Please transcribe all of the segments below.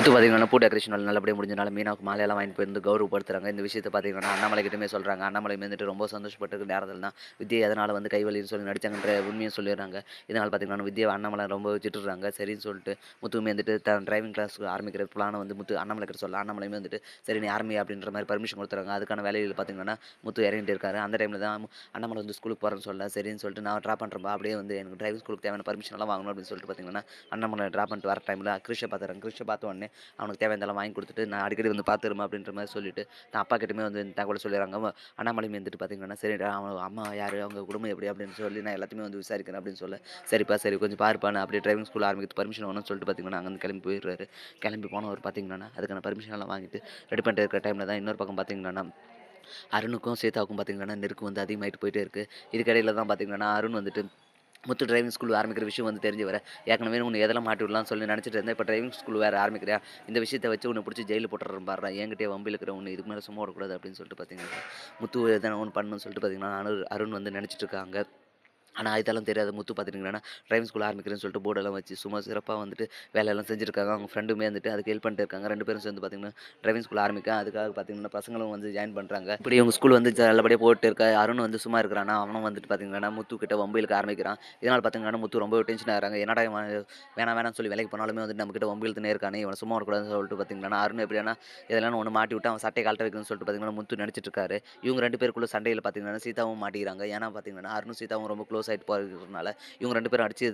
முத்து பார்த்தீங்கன்னா பூ டெக்கரேஷன் வேலை நல்லபடியாக முடிஞ்சனால மீனாவுக்கு மாலையெல்லாம் வாங்கிட்டு போயிருந்து கௌரவப்படுத்துறாங்க. இந்த விஷயத்தை பார்த்தீங்கன்னா அண்ணாமலை கிட்டமே சொல்கிறாங்க அண்ணாமலை வந்துட்டு ரொம்ப சந்தோஷப்பட்டு நேரத்தில் தான் வித்யா எதனால் வந்து கைவலின்னு சொல்லி நடிச்சாங்கன்ற உண்மையை சொல்லிடுறாங்க. இதனால் பார்த்தீங்கன்னா வித்யா அண்ணாமலை ரொம்ப வச்சுட்டுறாங்க சரின்னு சொல்லிட்டு முத்துவுமே வந்துட்டு தன் டிரைவிங் கிளாஸ் ஆரம்பிக்கிற பிளானை வந்து முத்து அண்ணாமலை கிட்ட சொல்ல அண்ணாமலையுமே வந்துட்டு சரி நீ ஆரம்பி அப்படின்ற மாதிரி பர்மிஷன் கொடுத்துறாங்க. அதுக்கான வேலையில் பார்த்தீங்கன்னா முத்து இறங்கிட்டு இருக்காரு. அந்த டைமில் தான் அண்ணாமலை வந்து ஸ்கூலுக்கு போகிறேன்னு சொல்ல சரின்னு சொல்லிட்டு நான் ட்ராப் பண்ணுறப்பா அப்படியே வந்து எனக்கு டிரைவிங் ஸ்கூலுக்கு தேவையான பர்மிஷன் எல்லாம் வாங்கணும் அப்படின்னு சொல்லிட்டு பார்த்தீங்கன்னா அண்ணாமலை ட்ராப் பண்ணிட்டு வர டைமில் கிருஷ்ணை பார்த்துறேன் கிருஷ்ண பார்த்த உடனே அவனுக்கு தேவையானதெல்லாம் வாங்கி கொடுத்துட்டு நான் அடிக்கடி வந்து பார்த்துருமா அப்படின்ற மாதிரி சொல்லிட்டு நான் அப்பா கிட்டமே வந்து இந்த தகவல் சொல்லிடுறாங்க. அண்ணாமலையும் வந்துட்டு பார்த்தீங்கன்னா சரி அவன் அம்மா யார் அவங்க குடும்பம் எப்படி அப்படின்னு சொல்லி நான் எல்லாத்தையுமே வந்து விசாரிக்கிறேன் அப்படின்னு சொல்ல சரிப்பா சரி கொஞ்சம் பார்ப்பானு அப்படியே டிரைவிங் ஸ்கூல் ஆரம்பிக்கிறது பர்மிஷன் வேணும்னு சொல்லிட்டு பார்த்தீங்கன்னா அங்கே கிளம்பி போயிடுறாரு. கிளம்பி போனவர் பார்த்தீங்கன்னா அதுக்கான பர்மிஷன் எல்லாம் வாங்கிட்டு ரெடி பண்ணிட்டு இருக்கிற டைமில் தான் இன்னொரு பக்கம் பார்த்தீங்கன்னா அருணுக்கும் சீதாவுக்கும் பார்த்தீங்கன்னா நெருக்கு வந்து அதிகமாகிட்டு போயிட்டே இருக்குது இதுக்கடையில் தான் பார்த்தீங்கன்னா அருண் வந்துட்டு முத்து டிரைவிங் ஸ்கூல் ஆரம்பிக்கிற விஷயம் வந்து தெரிஞ்சு வர ஏற்கனவே உன்னை எதெல்லாம் மாட்டி விடலாம்னு சொல்லி நினச்சிட்டு இருந்தேன். இப்போ டிரைவிங் ஸ்கூல் வேறு ஆரம்பிக்கிறியா? இந்த விஷயத்தை வச்சு உன்னை பிடிச்சி ஜெயிலில் போட்டுறேன் பாடுறா என்கிட்டயே வம்பில் இருக்கிற ஒன்று இதுக்கு மேலே சும்மா விடக்கூடாது அப்படின்னு சொல்லிட்டு பார்த்தீங்கன்னா முத்து எதனா ஒன்று பண்ணணும்னு சொல்லிட்டு பார்த்தீங்கன்னா அருண் அருண் வந்து நினச்சிட்டு இருக்காங்க. ஆனால் இதெல்லாம் தெரியாது முத்து பார்த்துட்டிங்கன்னா ட்ரைவிங் ஸ்கூல் ஆரம்பிக்கிறேன்னு சொல்லிட்டு போர்டெல்லாம் வச்சு சும்மா சிறப்பாக வந்துட்டு வேலையெல்லாம் செஞ்சுருக்காங்க. அவங்க ஃப்ரெண்டுமே வந்துட்டு அதுக்கு ஹெல்ப் பண்ணிட்டு இருக்காங்க. ரெண்டு பேரும் சேர்ந்து பார்த்தீங்கன்னா டிரைவிங் ஸ்கூல் ஆரம்பிக்க அதுக்காக பார்த்தீங்கன்னா பசங்களும் வந்து ஜாயின் பண்ணுறாங்க இப்படி அவங்க ஸ்கூல் வந்து நல்லபடியாக போட்டு இருக்க. அருண் வந்து சும்மா இருக்கிறானா அவனும் வந்துட்டு பார்த்தீங்கன்னா முத்து கிட்ட வம்பிலுக்கு ஆரம்பிக்கிறான். இதனால் பார்த்தீங்கன்னா முத்து ரொம்ப டென்ஷன் ஆகிறாங்க. என்னடா இவன் வேணாம் வேணாம்னு சொல்லி வேலைக்கு போனாலுமே வந்து நம்மக்கிட்ட வம்பிழுத்துனே இருக்கானே இவன் சும்மா வரக்கூடாதுன்னு சொல்லிட்டு பார்த்தீங்கன்னா அருண் எப்படின்னா இதெல்லாம் ஒன்று மாட்டி விட்டு அவன் சட்டை கழட்ட வைக்கணும்னு சொல்லிட்டு பார்த்தீங்கன்னா முத்து நினச்சிட்டு இருக்காரு. இவங்க ரெண்டு பேருக்குள்ள சண்டையில் பார்த்தீங்கன்னா சீதாவும் மாட்டிக்கிறாங்க. ஏன்னா பார்த்தீங்கன்னா அருணும் சீதாவும் ரொம்ப க்ளோஸ் ஆகிட்டு போகிறதுனால இவங்க ரெண்டு பேரும் அடிச்சு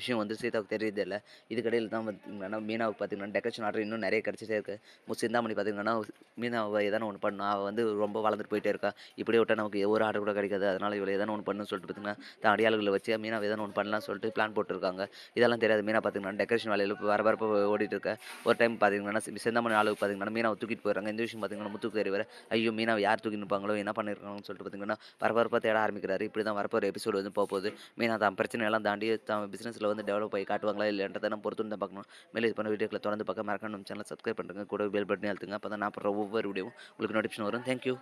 விஷயம் வந்து சீதாவுக்கு தெரியுது இல்லை. இதுக்கடையில் தான் பார்த்தீங்கன்னா மீனாவுக்கு பார்த்தீங்கன்னா டெக்கரேஷன் ஆர்டர் இன்னும் நிறைய கிடச்சிட்டே இருக்குது சிந்தாமணி பார்த்தீங்கன்னா மீனாவை எதனா ஒன்று பண்ணணும் அவள் வந்து ரொம்ப வளர்ந்துட்டு போயிட்டே இருக்கா. இப்படியே விட்டால் நமக்கு ஒரு ஆர்டர் கூட கிடைக்காது. அதனால் இவ்வளோ எதனா ஒன்று பண்ணணும்னு சொல்லிட்டு பார்த்திங்கன்னா தான் அடியாளர்களை வச்சு மீனாவை எதனா ஒன்று பண்ணலாம்னு சொல்லிட்டு பிளான் போட்டிருக்காங்க. இதெல்லாம் தெரியாது. மீனா பார்த்திங்கன்னா டெக்கரேஷன் வேலையில் வர ஓடிட்டு இருக்க. ஒரு டைம் பார்த்தீங்கன்னா சிந்தாமணி ஆளுக்கு பார்த்தீங்கன்னா மீனாவை தூக்கிட்டு போயிடுறாங்க. இந்த விஷயம் பார்த்தீங்கன்னா முத்துக்கு தெரிய வர ஐயோ மீனாவை யார் தூக்கி நிற்பாங்களோ என்ன பண்ணியிருக்காங்கன்னு சொல்லிட்டு பார்த்தீங்கன்னா பரபரப்பாக தேட ஆரம்பிக்கிறாரு. இப்படி தான் வரப்போகிற எபிசோடு வந்து போக போகுது மெயினாக தான் பிரச்சனை எல்லாம் தாண்டி தான் பிஸ்னஸில் வந்து டெவலப் ஆகி காட்டுவாங்களா இல்லைன்றதை நம்ம பொறுத்து தான் பார்க்கணும். மேலே இது பண்ண வீடியோக்களை தொடர்ந்து பார்க்க மறக்காம நம்ம சேனல் சப்ஸ்கிரைப் பண்ணுங்க. கூட பெல் பட்டனே அழுத்துங்க. அப்போ தான் நான் போடுற ஒவ்வொரு வீடியோவும் உங்களுக்கு நோட்டிஃபிகேஷன் வரும். தேங்க்யூ